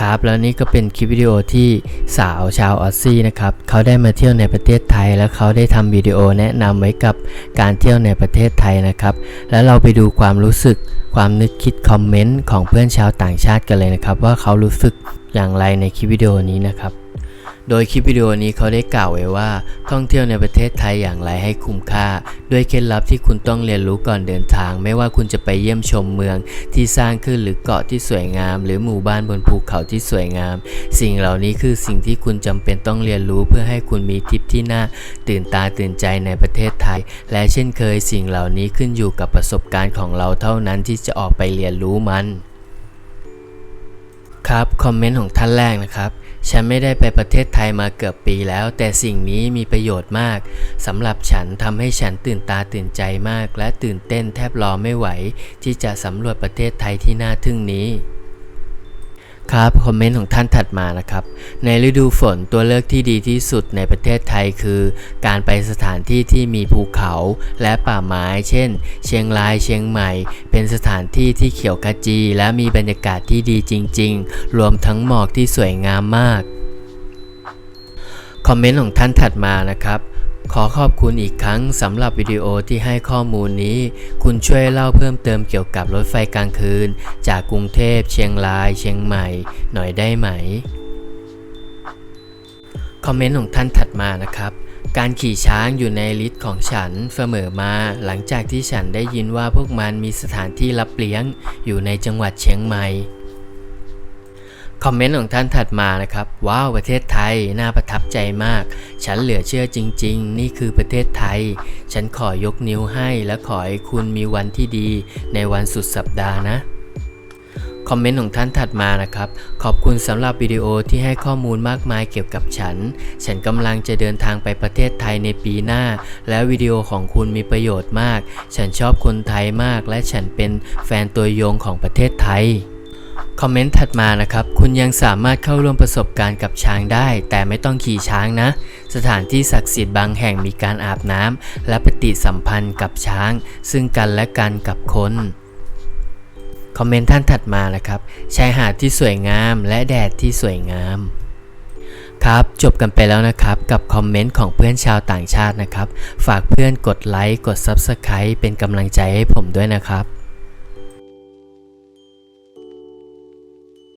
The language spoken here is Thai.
ครับแล้วนี่ก็เป็นคลิปวิดีโอที่สาวชาวออสซี่นะครับเขาได้มาเที่ยวในประเทศไทย แล้วเขาได้ทำวิดีโอแนะนำไว้กับการเที่ยวในประเทศไทยนะครับ แล้วเราไปดูความรู้สึกความนึกคิดคอมเมนต์ของเพื่อนชาวต่างชาติกันเลยนะครับ ว่าเขารู้สึกอย่างไรในคลิปวิดีโอนี้นะครับ โดยคลิปวิดีโอนี้เขาได้กล่าวไว้ว่า ท่องเที่ยวในประเทศไทยอย่างไรให้คุ้มค่า ด้วยเคล็ดลับที่คุณต้องเรียนรู้ก่อนเดินทาง ไม่ว่าคุณจะไปเยี่ยมชมเมือง ที่สร้างขึ้นหรือเกาะที่สวยงาม หรือหมู่บ้านบนภูเขาที่สวยงาม สิ่งเหล่านี้คือสิ่งที่คุณจำเป็นต้องเรียนรู้เพื่อให้คุณมีทริปที่น่าตื่นตาตื่นใจในประเทศไทย และเช่นเคยสิ่งเหล่านี้ขึ้นอยู่กับประสบการณ์ของเราเท่านั้นที่จะออกไปเรียนรู้มัน ครับ คอมเมนต์ของท่านแรกนะครับ ฉันไม่ได้ไปประเทศไทยมาเกือบปีแล้ว แต่สิ่งนี้มีประโยชน์มากสำหรับฉันทำให้ฉันตื่นตาตื่นใจมาก และตื่นเต้นแทบรอไม่ไหว ที่จะสำรวจประเทศไทยที่น่าทึ่งนี้ ครับคอมเมนต์ของท่านถัดมานะครับ ในฤดูฝนตัวเลือกที่ดีที่สุดในประเทศไทยคือ การไปสถานที่ที่มีภูเขาและป่าไม้ เช่น เชียงรายเชียงใหม่ เป็นสถานที่ที่เขียวขจี และมีบรรยากาศที่ดีจริง ๆ รวมทั้งหมอกที่สวยงามมาก คอมเมนต์ของท่านถัดมานะครับ ขอขอบคุณอีกครั้งสำหรับวิดีโอที่ให้ข้อมูลนี้ คุณช่วยเล่าเพิ่มเติมเกี่ยวกับรถไฟกลางคืน จากกรุงเทพ เชียงราย เชียงใหม่ หน่อยได้ไหม คอมเมนต์ของท่านถัดมานะครับการขี่ช้างอยู่ในลิสต์ของฉันเสมอมาหลังจากที่ฉันได้ยินว่าพวกมันมีสถานที่รับเลี้ยงอยู่ในจังหวัดเชียงใหม่ คอมเมนต์ของท่านถัดมานะครับ ว้าว ประเทศไทย น่าประทับใจมาก ฉันเหลือเชื่อจริง ๆ นี่คือประเทศไทย ฉันขอยกนิ้วให้และขอให้คุณมีวันที่ดีในวันสุดสัปดาห์นะคอมเมนต์ของท่านถัดมานะครับ ขอบคุณสำหรับวิดีโอที่ให้ข้อมูลมากมายเกี่ยวกับฉัน ฉันกำลังจะเดินทางไปประเทศไทยในปีหน้า และวิดีโอของคุณมีประโยชน์มาก ฉันชอบคนไทยมาก และฉันเป็นแฟนตัวยงของประเทศไทย คอมเมนต์ถัดมานะครับ คุณยังสามารถเข้าร่วมประสบการณ์กับช้างได้ แต่ไม่ต้องขี่ช้างนะ สถานที่ศักดิ์สิทธิ์บางแห่งมีการอาบน้ำและปฏิสัมพันธ์กับช้าง ซึ่งกันและกันกับคนคอมเมนต์ท่านถัดมานะครับชายหาดที่สวยงามและแดดที่สวยงามครับจบกันไปแล้วนะครับกับคอมเมนต์ของเพื่อนชาวต่างชาตินะครับ ฝากเพื่อนกดไลค์กด Subscribe เป็นกำลังใจให้ผมด้วยนะครับ